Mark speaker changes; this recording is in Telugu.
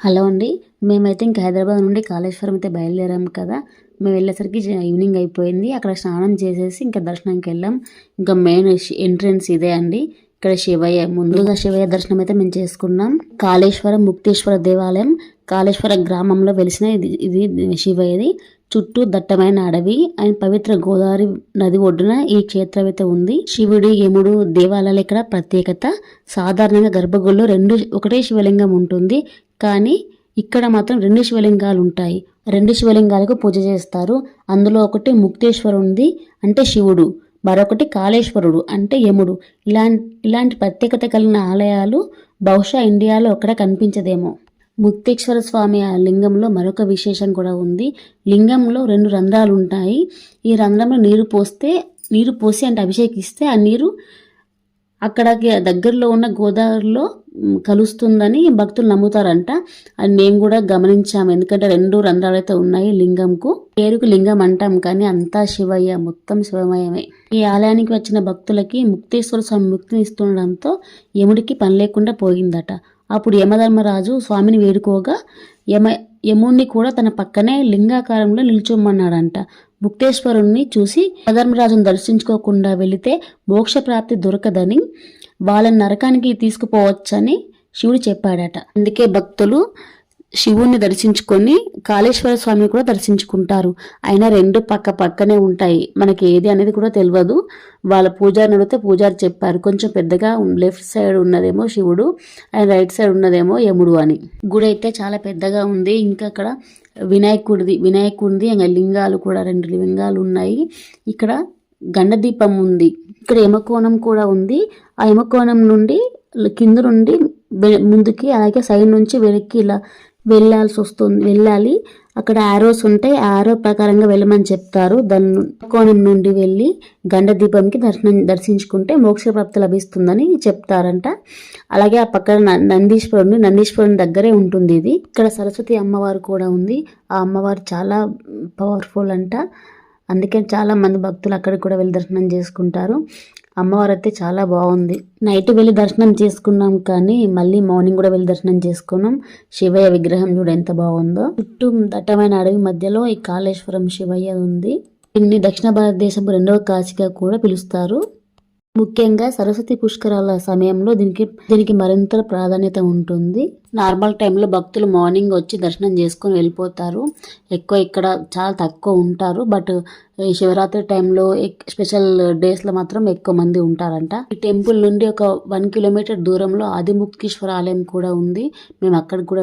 Speaker 1: హలో అండి మేమైతే ఇంకా హైదరాబాద్ నుండి కాళేశ్వరం అయితే బయలుదేరాము కదా. మేము వెళ్ళేసరికి ఈవినింగ్ అయిపోయింది. అక్కడ స్నానం చేసేసి ఇంకా దర్శనానికి వెళ్ళాం. ఇంకా మెయిన్ ఎంట్రన్స్ ఇదే అండి. ఇక్కడ శివయ్య ముందుగా శివయ్య దర్శనం అయితే మేము చేసుకున్నాం. కాళేశ్వరం ముక్తేశ్వర దేవాలయం కాళేశ్వర గ్రామంలో వెలిసిన ఇది ఇది శివయ్యది. చుట్టూ దట్టమైన అడవి అండ్ పవిత్ర గోదావరి నది ఒడ్డున ఈ క్షేత్రం అయితే ఉంది. శివుడి యముడు దేవాలయాలు ఇక్కడ ప్రత్యేకత. సాధారణంగా గర్భగుడిలో రెండు ఒకటే శివలింగం ఉంటుంది. కానీ ఇక్కడ మాత్రం రెండు శివలింగాలు ఉంటాయి. రెండు శివలింగాలకు పూజ చేస్తారు. అందులో ఒకటి ముక్తేశ్వరుంది అంటే శివుడు. మరొకటి కాళేశ్వరుడు అంటే యముడు. ఇలాంటి ఇలాంటి ప్రత్యేకత కలిగిన ఆలయాలు బహుశా ఇండియాలో ఒక్కడ కనిపించదేమో. ముక్తేశ్వర స్వామి ఆ లింగంలో మరొక విశేషం కూడా ఉంది. లింగంలో రెండు రంధ్రాలు ఉంటాయి. ఈ రంధ్రంలో నీరు పోస్తే నీరు పోసి అంటే అభిషేకిస్తే ఆ నీరు అక్కడికి దగ్గరలో ఉన్న గోదావరిలో కలుస్తుందని భక్తులు నమ్ముతారంట. అది మేము కూడా గమనించాము. ఎందుకంటే రెండు రంధ్రాలు అయితే ఉన్నాయి లింగంకు. పేరుకు లింగం అంటాం కానీ అంతా శివయ్య మొత్తం శివమయమే. ఈ ఆలయానికి వచ్చిన భక్తులకి ముక్తేశ్వర స్వామి ముక్తిని ఇస్తుండడంతో యముడికి పని లేకుండా పోయిందట. అప్పుడు యమధర్మరాజు స్వామిని వేడుకోగా యమ యముణ్ణి కూడా తన పక్కనే లింగాకారంలో నిల్చోమన్నాడంట. ముక్తేశ్వరుణ్ణి చూసి యమధర్మరాజును దర్శించుకోకుండా వెళితే మోక్ష ప్రాప్తి దొరకదని వాళ్ళని నరకానికి తీసుకుపోవచ్చని శివుడు చెప్పాడట. అందుకే భక్తులు శివుణ్ణి దర్శించుకొని కాళేశ్వర స్వామిని కూడా దర్శించుకుంటారు. అయినా రెండు పక్క పక్కనే ఉంటాయి. మనకి ఏది అనేది కూడా తెలియదు వాళ్ళ పూజారిని అడిగితే పూజారి చెప్పారు. కొంచెం పెద్దగా లెఫ్ట్ సైడ్ ఉన్నదేమో శివుడు అండ్ రైట్ సైడ్ ఉన్నదేమో యముడు అని. గుడి అయితే చాలా పెద్దగా ఉంది. ఇంకా అక్కడ వినాయకుడిది వినాయకుడిది ఇంకా లింగాలు కూడా రెండు లింగాలు ఉన్నాయి. ఇక్కడ గండదీపం ఉంది. ఇక్కడ యమకోణం కూడా ఉంది. ఆ యమకోణం నుండి కింద నుండి ముందుకి అలాగే సైడ్ నుంచి వెనక్కి ఇలా వెళ్ళాల్సి వస్తుంది వెళ్ళాలి. అక్కడ ఆరోస్ ఉంటాయి ఆరో ప్రకారంగా వెళ్ళమని చెప్తారు. దాని కోణం నుండి వెళ్ళి గండ దీపంకి దర్శనం దర్శించుకుంటే మోక్షప్రాప్తి లభిస్తుందని చెప్తారంట. అలాగే ఆ పక్కన న- నందీశ్వరుడు నందీశ్వరుని దగ్గరే ఉంటుంది ఇది. ఇక్కడ సరస్వతి అమ్మవారు కూడా ఉంది. ఆ అమ్మవారు చాలా పవర్ఫుల్ అంట. అందుకే చాలా మంది భక్తులు అక్కడికి కూడా వెళ్ళి దర్శనం చేసుకుంటారు. అమ్మవారు అయితే చాలా బాగుంది. నైట్ వెళ్ళి దర్శనం చేసుకున్నాం కానీ మళ్ళీ మార్నింగ్ కూడా వెళ్ళి దర్శనం చేసుకున్నాం. శివయ్య విగ్రహం చూడ ఎంత బాగుందో. చుట్టూ దట్టమైన అడవి మధ్యలో ఈ కాళేశ్వరం శివయ్య ఉంది. దీన్ని దక్షిణ భారతదేశం రెండవ కాశీగా కూడా పిలుస్తారు. ముఖ్యంగా సరస్వతి పుష్కరాల సమయంలో దీనికి దీనికి మరింత ప్రాధాన్యత ఉంటుంది. నార్మల్ టైంలో భక్తులు మార్నింగ్ వచ్చి దర్శనం చేసుకొని వెళ్ళిపోతారు. ఎక్కువ ఇక్కడ చాలా తక్కువ ఉంటారు. బట్ ఈ శివరాత్రి టైంలో స్పెషల్ డేస్లో మాత్రం ఎక్కువ మంది ఉంటారంట. ఈ టెంపుల్ నుండి ఒక వన్ కిలోమీటర్ దూరంలో ఆదిముక్తీశ్వర ఆలయం కూడా ఉంది. మేము అక్కడికి కూడా